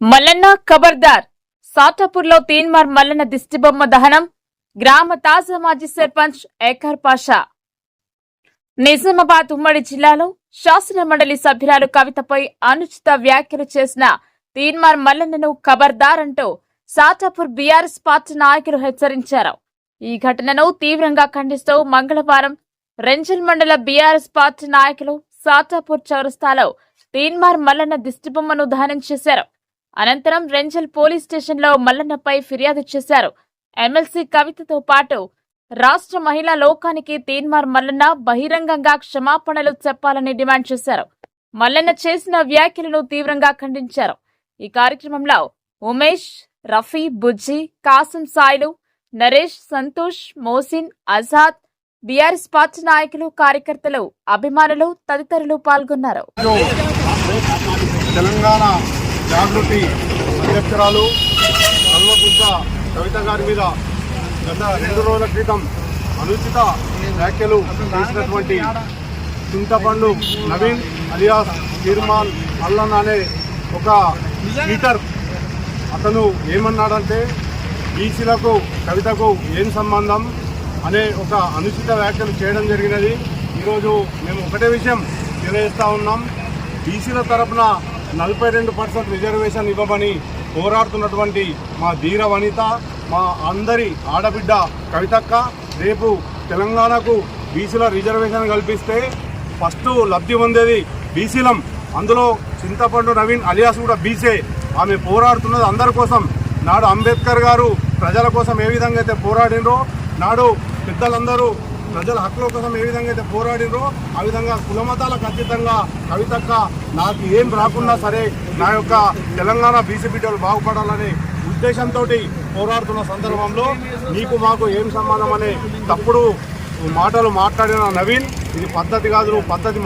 మల్లన్న ఖబర్దార్. సాటాపూర్లో తీన్మార్ మల్లన్న దిష్టిబొమ్మ దహనం. గ్రామ తాజా మాజీ సర్పంచ్ ఏకర్ పాషా. నిజామాబాద్ ఉమ్మడి జిల్లాలో శాసన మండలి సభ్యురాలు కవితపై అనుచిత వ్యాఖ్యలు చేసిన తీన్మార్ మల్లన్నను ఖబర్దార్ అంటూ సాటాపూర్ బీఆర్ఎస్ పార్టీ నాయకులు హెచ్చరించారు. ఈ ఘటనను తీవ్రంగా ఖండిస్తూ మంగళవారం రెంజల్ మండల బీఆర్ఎస్ పార్టీ నాయకులు సాటాపూర్ చౌరస్తాలో తీన్మార్ మల్లన్న దిష్టిబొమ్మను దహనం చేశారు. అనంతరం రెంజల్ పోలీస్ స్టేషన్లో మల్లన్నపై ఫిర్యాదు చేశారు. ఎమ్మెల్సీ కవితతో పాటు రాష్ట్ర మహిళా లోకానికి తీన్మార్ మల్లన్న బహిరంగంగా క్షమాపణలు చెప్పాలని డిమాండ్ చేశారు. మల్లన్న చేసిన వ్యాఖ్యలను తీవ్రంగా ఖండించారు. ఈ కార్యక్రమంలో ఉమేష్ రఫీ బుజ్జి కాసం సాయిలు నరేష్ సంతోష్ మోసిన్ ఆజాద్ బీఆర్ఎస్ పార్టీ నాయకులు కార్యకర్తలు అభిమానులు తదితరులు పాల్గొన్నారు. తెలంగాణ జాగృతి అధ్యక్షురాలు కల్వకుంట కవిత గారి మీద గత రెండు రోజుల క్రితం అనుచిత వ్యాఖ్యలు చేసినటువంటి చింతపండు నవీన్ అలియాస్ తీర్మాన్ అల్లన్ అనే ఒక స్పీకర్ అతను ఏమన్నాడంటే బీసీలకు కవితకు ఏం సంబంధం అనే ఒక అనుచిత వ్యాఖ్యలు చేయడం జరిగినది. ఈరోజు మేము ఒకటే విషయం తెలియజేస్తూ ఉన్నాం. బీసీల తరపున నలభై రెండు పర్సెంట్ రిజర్వేషన్ ఇవ్వమని పోరాడుతున్నటువంటి మా ధీర వనిత మా అందరి ఆడబిడ్డ కవితక్క రేపు తెలంగాణకు బీసీల రిజర్వేషన్ కల్పిస్తే ఫస్ట్ లబ్ధి పొందేది బీసీలం. అందులో చింతపండు నవీన్ అలియాస్ కూడా బీసే. ఆమె పోరాడుతున్నది అందరి కోసం. నాడు అంబేద్కర్ గారు ప్రజల కోసం ఏ విధంగా అయితే పోరాడినో నాడు పెద్దలందరూ ప్రజల హక్కుల కోసం ఏ విధంగా అయితే పోరాడినరో ఆ విధంగా కులమతాలకు అతీతంగా కవితక్క నాకు ఏం రాకున్నా సరే నా యొక్క తెలంగాణ బీసీ బిడ్డలు బాగుపడాలనే ఉద్దేశంతో పోరాడుతున్న సందర్భంలో నీకు మాకు ఏం సంబంధం అనే తప్పుడు మాటలు మాట్లాడిన నవీన్ ఇది పద్ధతి కాదు పద్ధతి